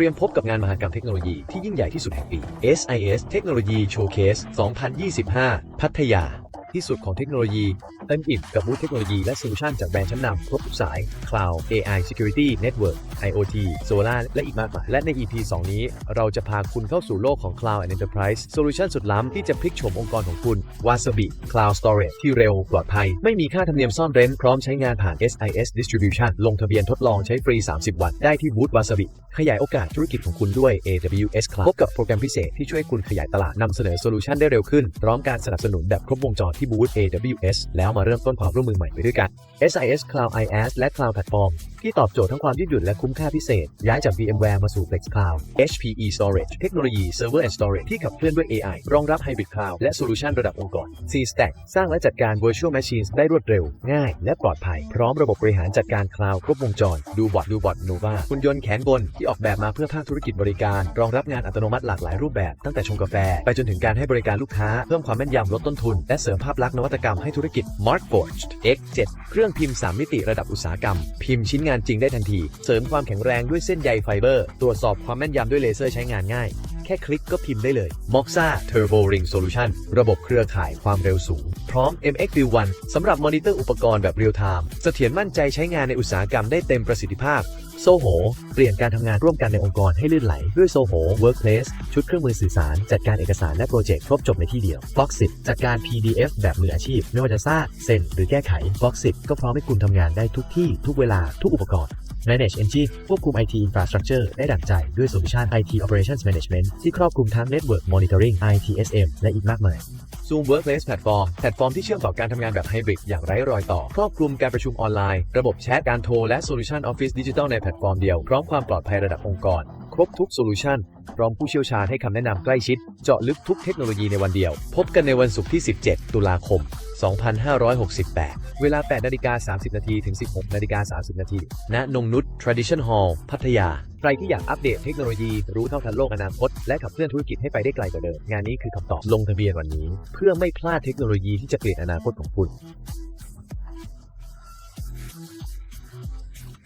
รียมพบกับงานมหกรรมเทคโนโลยีที่ยิ่งใหญ่ที่สุดแห่งปี SIS เทคโนโลยีโชว์เคส 2025 พัทยา ที่สุดของเทคโนโลยี เต็มอิ่มกับบูธเทคโนโลยีและโซลูชันจากแบรนด์ชั้นนำครบทุกสาย Cloud AI Security Network IoT Solar และอีกมากมาย และใน EP 2 นี้ เราจะพาคุณเข้าสู่โลกของ Cloud and Enterprise Solution สุดล้ำที่จะพลิกโฉมองค์กรของคุณ Wasabi Cloud Storage ที่เร็วปลอดภัย ไม่มีค่าธรรมเนียมซ่อนเร้น พร้อมใช้งานผ่าน SIS Distribution ลงทะเบียนทดลองใช้ฟรี 30 วัน ได้ที่บูธ Wasabi ขยายโอกาสธุรกิจของคุณด้วย AWS Cloud พบกับโปรแกรมพิเศษที่ช่วยคุณขยายตลาดนำเสนอโซลูชันได้เร็วขึ้นพร้อมการสนับสนุนแบบครบวงจรที่บูธ AWS แล้วมาเริ่มต้นความร่วมมือใหม่ไปด้วยกัน SIS Cloud IaaS และ Cloud Platform ที่ตอบโจทย์ทั้งความยืดหยุ่นและคุ้มค่าพิเศษ ย้ายจาก VMware มาสู่ Flex Cloud HPE Storage เทคโนโลยี Server and Storage ที่ขับเคลื่อนด้วย AI รองรับ Hybrid Cloud และโซลูชันระดับองค์กร C-Stack สร้างและจัดการ Virtual Machines ได้รวดเร็ว ง่าย และปลอดภัย พร้อมระบบบริหารจัดการ Cloud ครบวงจร ดูบอทดูบอท Nova หุ่นยนต์แขนบนที่ออกแบบมาเพื่อภาคธุรกิจบริการ รองรับงานอัตโนมัติหลากหลายรูปแบบ ตั้งแต่ชงกาแฟ ไปจนถึงการให้บริการลูกค้าเพิ่มความแม่นยำลดต้นทุน และเสริมภาพลักษณ์นวัตกรรมให้ธุรกิจ Markforged X7 เครื่องพิมพ์ 3 มิติระดับอุตสาหกรรม พิมพ์ชิ้นงานจริงได้ทันที เสริมความแข็งแรงด้วยเส้นใยไฟเบอร์ ตรวจสอบความแม่นยำด้วยเลเซอร์ใช้งานง่าย แค่คลิกก็พิมพ์ได้เลย Moxa Turbo Ring Solution ระบบเครือข่ายความเร็วสูง พร้อม MX View 1สำหรับมอนิเตอร์อุปกรณ์แบบเรียลไทม์เสถียรมั่นใจใช้งานในอุตสาหกรรมได้เต็มประสิทธิภาพ โซโห เปลี่ยนการทำงานร่วมกันในองค์กรให้ลื่นไหล ด้วยโซโห Workplace ชุดเครื่องมือสื่อสาร จัดการเอกสารและโปรเจกต์ครบจบในที่เดียว Boxit จัดการ PDF แบบมืออาชีพ ไม่ว่าจะสร้างเซ็นหรือแก้ไข Boxit ก็พร้อมให้คุณทำงานได้ทุกที่ ทุกเวลา ทุกอุปกรณ์ Manage Engine ควบคุม IT Infrastructure ได้ดั่งใจด้วยโซลูชัน IT Operations Management ที่ครอบคลุมทั้ง Network Monitoring ITSM และอีกมากมาย Zoom Workplace Platform แพลตฟอร์มที่เชื่อมต่อการทำงานแบบไฮบริดอย่างไร้รอยต่อ ครอบคลุมการประชุมออนไลน์ ระบบแชท การโทร และโซลูชันออฟฟิศดิจิทัลในแพลตฟอร์มเดียว พร้อมความปลอดภัยระดับองค์กร รบทุกโซลูชันพร้อมผู้เชี่ยวชาญให้คำแนะนำใกล้ชิด เจาะลึกทุกเทคโนโลยีในวันเดียว พบกันในวันศุกร์ที่ 17 ตุลาคม 2568 เวลา 8 นาฬิกา 30 นาทีถึง 16 นาฬิกา 30 นาที ณ นงนุษ Tradition Hall พัทยา ใครที่อยากอัปเดตเทคโนโลยี รู้เท่าทันโลกอนาคต และขับเคลื่อนธุรกิจให้ไปได้ไกลกว่าเดิม งานนี้คือคำตอบ ลงทะเบียนวันนี้ เพื่อไม่พลาดเทคโนโลยีที่จะเปลี่ยนอนาคตของคุณ